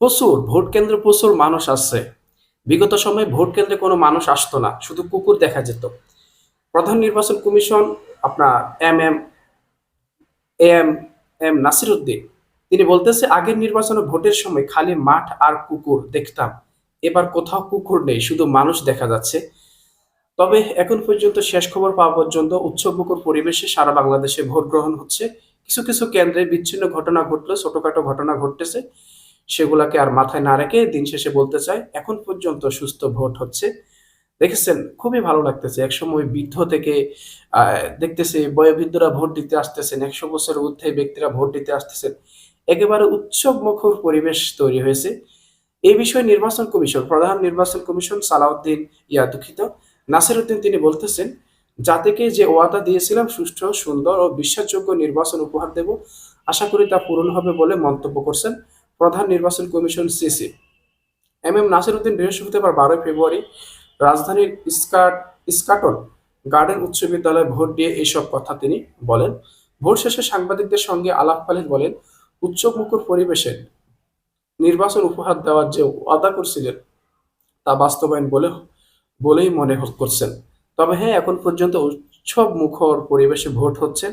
প্রচুর, ভোট কেন্দ্রে প্রচুর মানুষ আসছে। বিগত সময়ে ভোট কেন্দ্রে কোনো মানুষ আসতো না, শুধু কুকুর দেখা যেত। প্রধান নির্বাচন কমিশন আপনার M M M M Nasiruddin, তিনি বলতেছে, আগের নির্বাচনে ভোটের সময় খালি মাঠ আর কুকুর দেখতাম। এবার কোথাও কুকুর নেই, শুধু মানুষ দেখা যাচ্ছে। তবে এখন পর্যন্ত শেষ খবর পাওয়া পর্যন্ত উৎসবমুখর পরিবেশে সারা বাংলাদেশে ভোট গ্রহণ হচ্ছে। কিছু কিছু কেন্দ্রে বিচ্ছিন্ন ঘটনা ঘটলো, ছোটখাটো ঘটনা ঘটতেছে। সেগুলাকে আর মাথায় না রেখে দিন শেষে বলতে চাই এখন পর্যন্ত সুস্থ ভোট হচ্ছে। দেখেছেন? খুবই ভালো লাগতেছে। একসময় বৃদ্ধ থেকে দেখতেছি বয়োবৃদ্ধরা ভোট দিতে আসতেছেন। একশো বছরের ঊর্ধ্বে ব্যক্তিরা ভোট দিতে আসতেছেন। একেবারে উৎসব মুখর পরিবেশ তৈরি হয়েছে। এই বিষয়ে নির্বাচন কমিশন, প্রধান নির্বাচন কমিশন সালাউদ্দিন ইয়া দুঃখিত। নাসিরউদ্দিন তিনি বলতেছেন, জাতিকে যে ওয়াদা দিয়েছিলাম, সুষ্ঠু, সুন্দর ও বিশ্বাসযোগ্য নির্বাচন উপহার দেব, আশা করি তা পূরণ হবে বলে মন্তব্য করছেন। প্রধান নির্বাচন commission CC. M M Nasiruddin বৃহস্পতিবার বারোই ফেব্রুয়ারি রাজধানীর স্কাট স্কাটন গার্ডেন উচ্চ বিদ্যালয়ে ভোট দিয়ে এইসব কথা তিনি বলেন। ভোট শেষে সাংবাদিকদের সঙ্গে আলাপকালীন বলেন উৎসবমুখর পরিবেশে নির্বাচন উপহার দেওয়ার যে ওয়াদা করছিলেন, তা বাস্তবায়ন বলে বলেই মনে করছেন। তবে হ্যাঁ এখন পর্যন্ত উৎসব মুখর পরিবেশে ভোট হচ্ছে।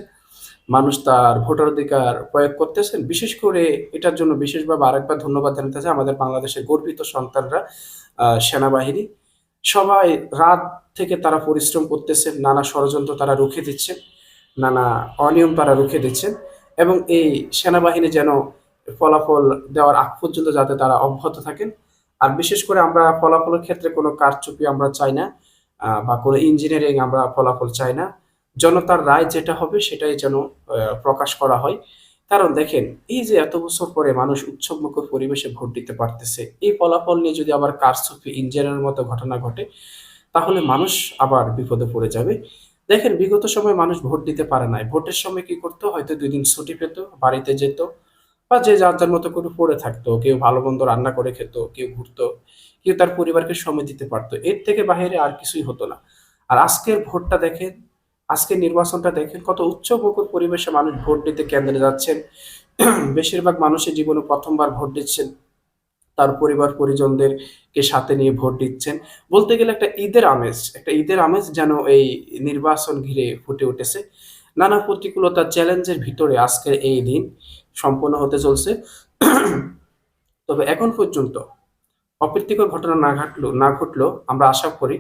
মানুষ তার ভোটাধিকার প্রয়োগ করতেছেন। বিশেষ করে এটার জন্য বিশেষভাবে আরেকবার ধন্যবাদ জানাতে চাই আমাদের বাংলাদেশের গর্বিত সন্তানরা সেনাবাহিনী। সবাই রাত থেকে তারা পরিশ্রম করতেছেন, নানা ষড়যন্ত্র তারা রুখে দিচ্ছেন, নানা অনিয়ম তারা রুখে দিচ্ছেন এবং এই সেনাবাহিনী যেন ফলাফল দেওয়ার আগ পর্যন্ত যাতে তারা অব্যাহত থাকেন। আর বিশেষ করে আমরা ফলাফলের ক্ষেত্রে কোনো কারচুপি আমরা চাই না বা কোনো ইঞ্জিনিয়ারিং আমরা ফলাফল চাই না। জনতার রায় যেটা হবে সেটাই যেন প্রকাশ করা হয়। কারণ দেখেন, এই যে এত বছর পরে মানুষ উৎসবমুখর পরিবেশে ভোট দিতে পারতেছে, এই ফলাফল নিয়ে যদি আবার কারচুপি ইঞ্জিনিয়ারের মতো ঘটনা ঘটে, তাহলে মানুষ আবার বিপদে পড়ে যাবে। দেখেন, বিগত সময় মানুষ ভোট দিতে পারে নাই। ভোটের সময় কি করতো? হয়তো দুই দিন ছুটি পেত, বাড়িতে যেত, বা যে যার যার মতো করে পড়ে থাকতো। কেউ ভালো মন্দ রান্না করে খেত, কেউ ঘুরতো, কেউ তার পরিবারকে সময় দিতে পারতো। এর থেকে বাইরে আর কিছুই হতো না। আর আজকের ভোটটা দেখেন আজকের নির্বাচনটা দেখেন কত উচ্চমুখর পরিবেশে মানুষ ভোট দিতে কেন্দ্রে যাচ্ছেন। বেশিরভাগ মানুষের জীবনে প্রথমবার ভোট দিচ্ছেন। তার পরিবার পরিজনদেরকে সাথে নিয়ে ভোট দিচ্ছেন। বলতে গেলে একটা ঈদের আমেজ, একটা ঈদের আমেজ যেন এই নির্বাচন ঘিরে ফুটে উঠেছে। নানা প্রতিকূলতা চ্যালেঞ্জের ভিতরে আজকের এই দিন সম্পন্ন হতে চলছে। তবে এখন পর্যন্ত অপ্রীতিকর ঘটনা না ঘটলো না ঘটলো, আমরা আশা করি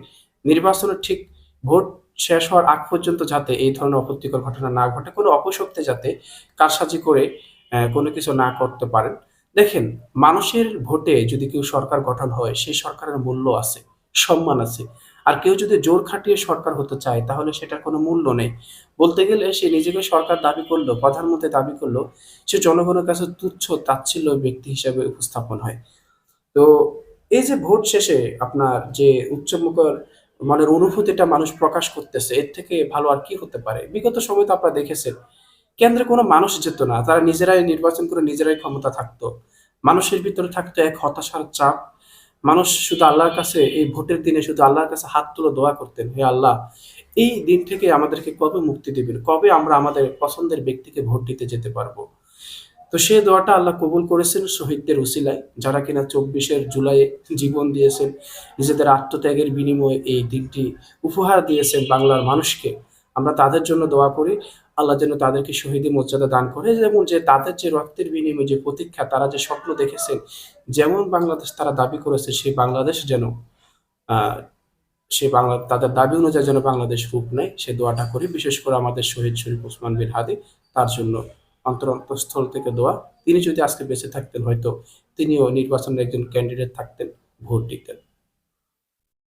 নির্বাচনের ঠিক ভোট শেষ হওয়ার আগ পর্যন্ত যাতে এই ধরনের অপ্রীতিকর ঘটনা না ঘটে, কোনো অপশক্তি যাতে কারসাজি করে কোনো কিছু না করতে পারেন। দেখেন, মানুষের ভোটে যদি কেউ সরকার গঠন হয় সেই সরকারের মূল্য আছে, সম্মান আছে। আর কেউ যদি জোর খাটিয়ে সরকার হতে চায়, তাহলে সেটার কোনো মূল্য নেই। বলতে গেলে সে নিজেকে সরকার দাবি করল, প্রধানমন্ত্রী দাবি করল, সে জনগণের কাছে তুচ্ছ, তাচ্ছিল্য ব্যক্তি হিসেবে উপস্থাপন হয়। তো এই যে ভোট শেষে আপনার যে উচ্চমুখর মনের অনুভূতিটা মানুষ প্রকাশ করতেছে, এর থেকে ভালো আর কি হতে পারে? বিগত সময় তো আপনারা দেখেছেন, কেন্দ্রে কোনো মানুষ যেত না, তারা নিজেরাই নির্বাচন করে নিজেরাই ক্ষমতা থাকতো। মানুষের ভিতরে থাকতো এক হতাশার চাপ। মানুষ শুধু আল্লাহর কাছে, এই ভোটের দিনে শুধু আল্লাহর কাছে হাত তুলে দোয়া করতেন, হে আল্লাহ, এই দিন থেকে আমাদেরকে কবে মুক্তি দিবেন? কবে আমরা আমাদের পছন্দের ব্যক্তিকে ভোট দিতে যেতে পারব? তো সেই দোয়াটা আল্লাহ কবুল করেছেন শহীদদের উসিলায় যারা কিনা চব্বিশের জুলাই জীবন দিয়েছেন, নিজেদের আত্মত্যাগের বিনিময়ে এই দিনটি উপহার দিয়েছেন বাংলার মানুষকে। আমরা তাদের জন্য দোয়া করি, আল্লাহ যেন তাদেরকে শহীদের মর্যাদা দান করে, যেমন যে তাদের যে রক্তের বিনিময়ে যে প্রতীক্ষা, তারা যে স্বপ্ন দেখেছেন, যেমন বাংলাদেশ তারা দাবি করেছে, সেই বাংলাদেশ যেন সে বাংলা, তাদের দাবি অনুযায়ী যেন বাংলাদেশ রূপ নেয়, সে দোয়াটা করি। বিশেষ করে আমাদের শহীদ শরীফ ওসমান বিন হাদি, তার জন্য অন্তরস্থল থেকে দেওয়া তিনি যদি আজকে বেঁচে থাকতেন, হয়তো তিনিও নির্বাচনের একজন ক্যান্ডিডেট থাকতেন, ভোট দিতেন।